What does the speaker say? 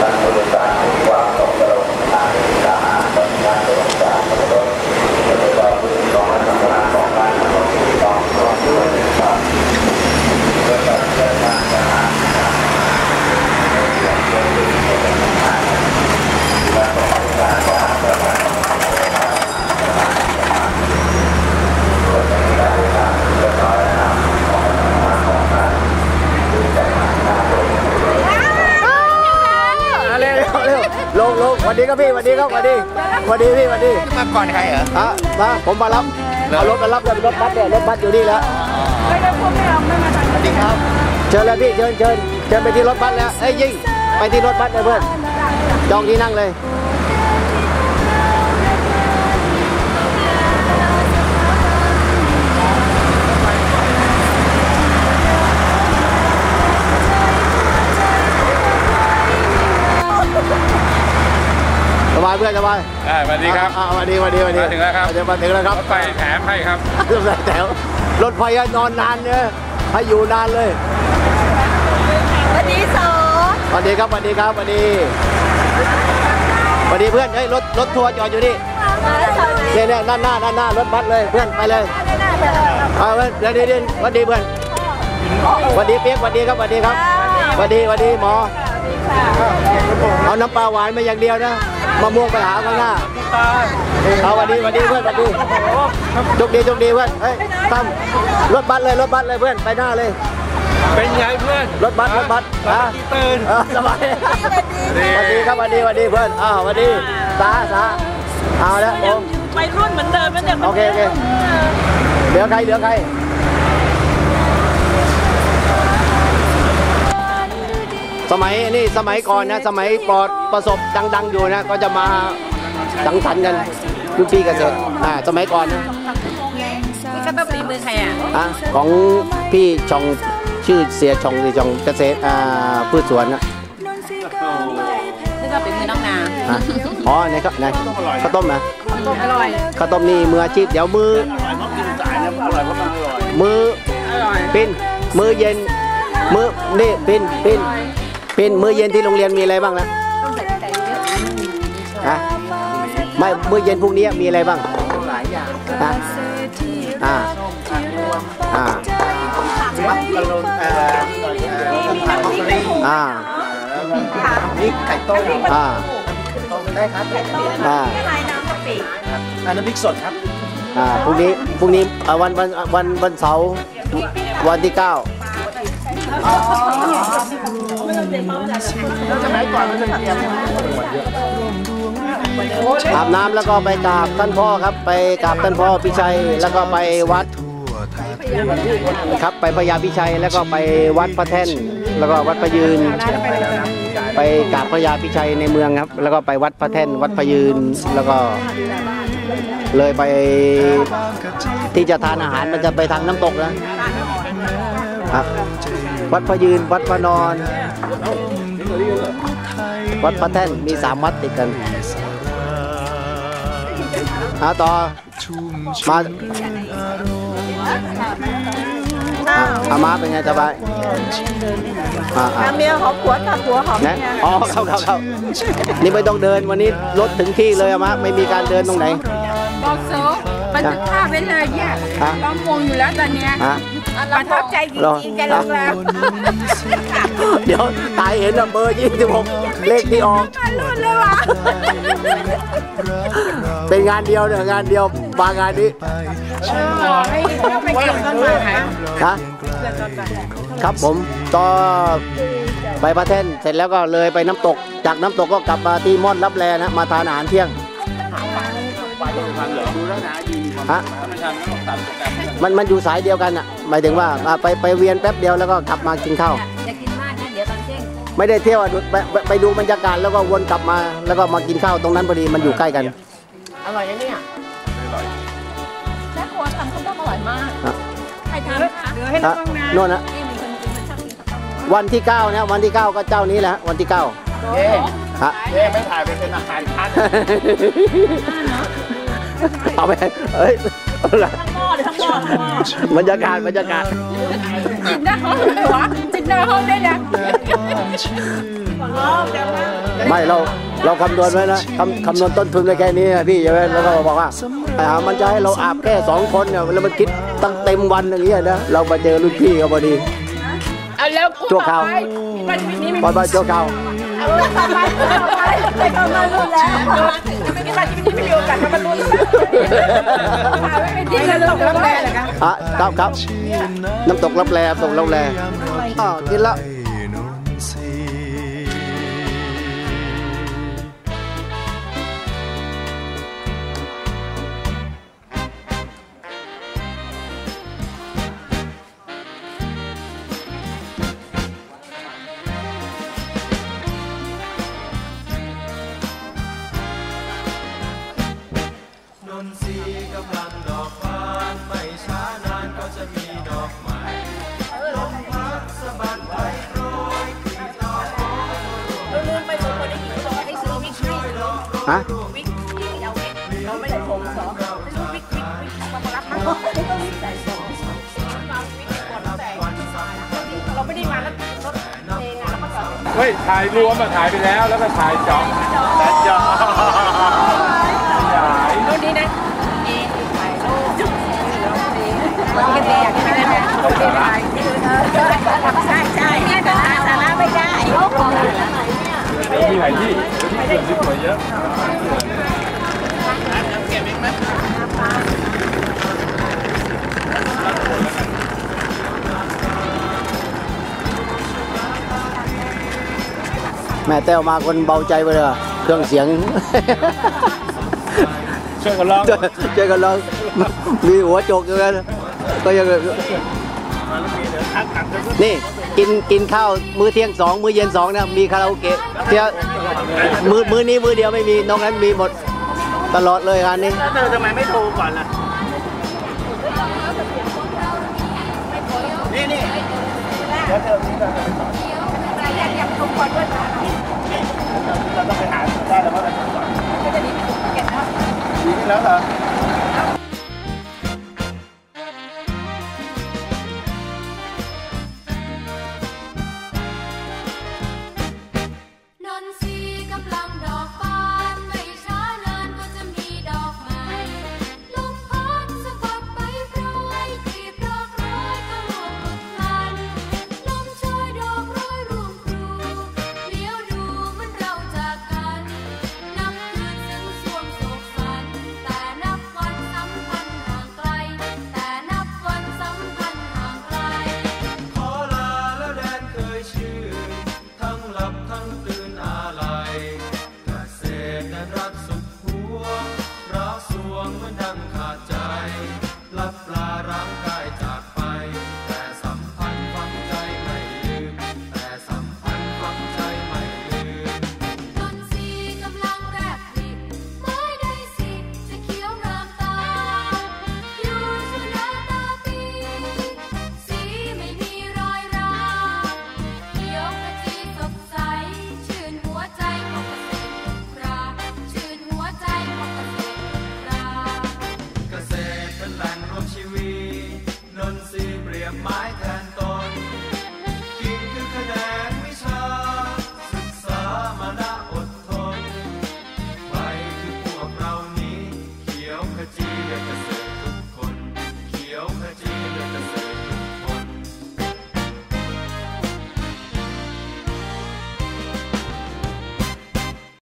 Thank you. วัสดีครับพี่สวัสดีครับสวัสดีสวัสดีพี่สวัสดีมาก่อนใครเหรอฮะมาผมมารับเอารถมารับเลยรถบัสเนี่ยรถบัสอยู่นี่แล้วสวัสดีครับเชิญเลยพี่เชิญเชิญเชิญไปที่รถบัสแล้วเอ้ยยิ่งไปที่รถบัสเลยเพื่อนจองที่นั่งเลย สบายเพื่สวัสดีครับสวัสดีสวัสดีสวัสดีมาถึงแล้วครับมาถึงแล้วครับรถไฟแถมให้ครับรถไฟแถวรถไฟนอนนานเนี่ยให้อยู่นานเลยสวันนี้สอสวัสดีครับสวัสดีครับสวัสดีสวัสดีเพื่อนเฮ้ยรถรถทัวร์จอดอยู่นี่เนี่ยเนี่ยด้านหน้าด้านหน้ารถบัสเลยเพื่อนไปเลยเอาเพื่อนเดี๋ยวเดี๋ยวเดี๋ยวสวัสดีเพื่อนสวัสดีเปียกสวัสดีครับสวัสดีครับสวัสดีสวัสดีหมอเอาน้ำปลาหวานมาอย่างเดียวนะ มะม่วงไปหาข้างหน้าเอาสวัสดีสวัสดีเพื่อนสวัสดีโชคดีโชคดีเพื่อนเฮ้ยตั้มรถบัสเลยรถบัสเลยเพื่อนไปหน้าเลย เป็นไงเพื่อนรถบัสรถบัสอะตื่นเออสบายสวัสดีครับสวัสดีสวัสดีเพื่อนอ้าวสวัสดีสาสาเอาแล้วโอมไปรุ่นเหมือนเดิมเหมือนเดิมโอเคโอเคเหลือใครเหลือใคร สมัยนี่สมัยก่อนนะ สมัยปลอดประสบดัง ๆ อยู่นะ ก็จะมาสังสรรค์กันทุกปีเกษตรอ่าสมัยก่อนนะนี่ก็ต้องตีมือใครอะอะของพี่ชองชื่อเสียชองเสียชองเกษตรอ่าพืชสวนนะนี่ก็เป็นมือน้องนาอะอ๋อไหนก็ไหนข้าวต้มนะอร่อยข้าวต้มนี่มืออาชีพเดี๋ยวมือมือปินมือเย็นมือนี่ปินปิน ปินมือเย็นที่โรงเรียนมีอะไรบ้างนะฮะไม่มือเย็นพรุ่งนี้มีอะไรบ้างหลายอย่างฮะอ่าอ่ามักกะโรนเอ่อผัดมักกะรีอ่านี่ไข่ต้มอ่าได้ครับอ่าลายน้ำกะปิอันน้ำพริกสดครับอ่าพรุ่งนี้พรุ่งนี้อ่าวันวันวันวันเสาร์วันที่เก้า สมัยก่อนมันจะเตรียมอาบน้ำแล้วก็ไปกราบท่านพ่อครับ ไปกราบท่านพ่อพิชัยแล้วก็ไปวัดครับไปพญาพิชัยแล้วก็ไปวัดพระแท่น แล้วก็วัดพระยืน ไปกราบพญาพิชัยในเมืองครับ แล้วก็ไปวัดพระแท่น วัดพระยืนแล้วก็ เลยไปที่จะทานอาหารมันจะไปทางน้ำตกนะครับ วัดพระยืนวัดพระนอน วัดพระแท่นมีสามวัดติดกันเอาต่อมาอะอามาเป็นไงสบายอ่าอ่าเมียหอมผัวตัดหัวหอมนะเมียอ๋อเข้าเข้าเข้านี่ไม่ต้องเดินวันนี้รถถึงที่เลยอามาไม่มีการเดินตรงไหนบอกโซ บันทึกภาพไว้เลยเนี่ยฮะ ล้อมวงอยู่แล้วตอนเนี้ยฮะ ประทับใจจรอริงๆแกโรงแรมเดี๋ยวตายเห็นอะเบอร์26เลขที่ออกรุ่นเลยวะเป็นงานเดียวเนี่ยงานเดียวมางานนี้ไม่ต้องไปเก็บต้นไม้นะฮะครับผมก็ไปพระแท่นเสร็จแล้วก็เลยไปน้ำตก จากน้ำตกก็กลับมาที่ม่อนรับแลนะมาทานอาหารเที่ยง ฮะมันมันอยู่สายเดียวกันอะหมายถึงว่าอะไปไปเวียนแป๊บเดียวแล้วก็กลับมากินข้าวอย่ากินมากนะเดี๋ยวตอนเที่ยงไม่ได้เที่ยวอะไปไปไปดูบรรยากาศแล้วก็วนกลับมา แล้วก็มากินข้าวตรงนั้นพอดีมันอยู่ใกล้กัน อร่อยนะเนี่ยแม่ครัวทำข้าวต้มอร่อยมากฮะ ใครทำคะเหลือให้ฮะน้องนะ โน่นนะนี่มีคนกินมันชอบกินข้าวต้มวันที่เก้านะวันที่เก้าก็เจ้านี้แหละวันที่เก้าเอ๊ะฮะเอ๊ะไม่ถ่ายไปเป็นอาหารคัน เอาไปเอ้ยทั้งหม้อเลยทั้งหม้อทั้งหม้อบรรยากาศบรรยากาศจิตหน้าห้องเลยวะจิตหน้าห้องได้นะฮไม่เราเราคำนวณไว้นะคำคำนวณต้นทุนไว้แค่นี้นะพี่ใช่ไหมแล้วก็บอกว่าอ่ามันจะให้เราอาบแค่สองคนเนี่ยแล้วมันคิดตั้งเต็มวันอย่างเงี้ยนะเรามาเจอรุ่นพี่เขาพอดี เอาแล้วกูชั่วคราวมันนี่ไม่บอยบอยโจเก่า เอาต่อไปต่อไปไปเข้ามารุ่นแล้วไม่ได้มาที่นี่ไม่มีโอกาสมาลุ้นถามไม่เป็นที่น้ำตกลับแลเลยคะอะครับครับน้ำตกลับแลตกลับแล อ่ากินแล้วลืมไปสองคนได้ยินบอกว่าให้ซื้อวิกให้ฮะวิกเอาวิกเราไม่ได้ผมสองซื้อวิกวิกวิกมารับมาใส่สองมาวิกก่อนแต่เราไม่ได้มาแล้วรถเองแล้วก็จอดเฮ้ยถ่ายรวมมาถ่ายไปแล้วแล้วก็ถ่ายจอง มันก็ดีอย่างนี้นะดีถ่ายใช่ใช่เนี่ยแต่สาระไม่ได้มีหลายที่ที่ส่วนที่สวยเยอะแม่แต้วมาคนเบาใจไปเลยอะเครื่องเสียงช่วยกันร้องช่วยช่วยกันร้องมีหัวโจกอยู่กัน ก็ยังนี่กินกินข้าวมื้อเที่ยงสองมื้อเย็นสองนะมีคาราโอเกะเที่ยมือมือนี้มือเดียวไม่มีนอกนั้นมีหมดตลอดเลยงานนี้เธอทำไมไม่โทรก่อนล่ะนี่นี่แล้วเธอนี่าจะไปสอนอยากทุกคนด้วยนะเราต้องไปหาได้แล้วว่าจะสอนก็จะนี้ที่สุดเก่งแล้วดีที่แล้วเหรอ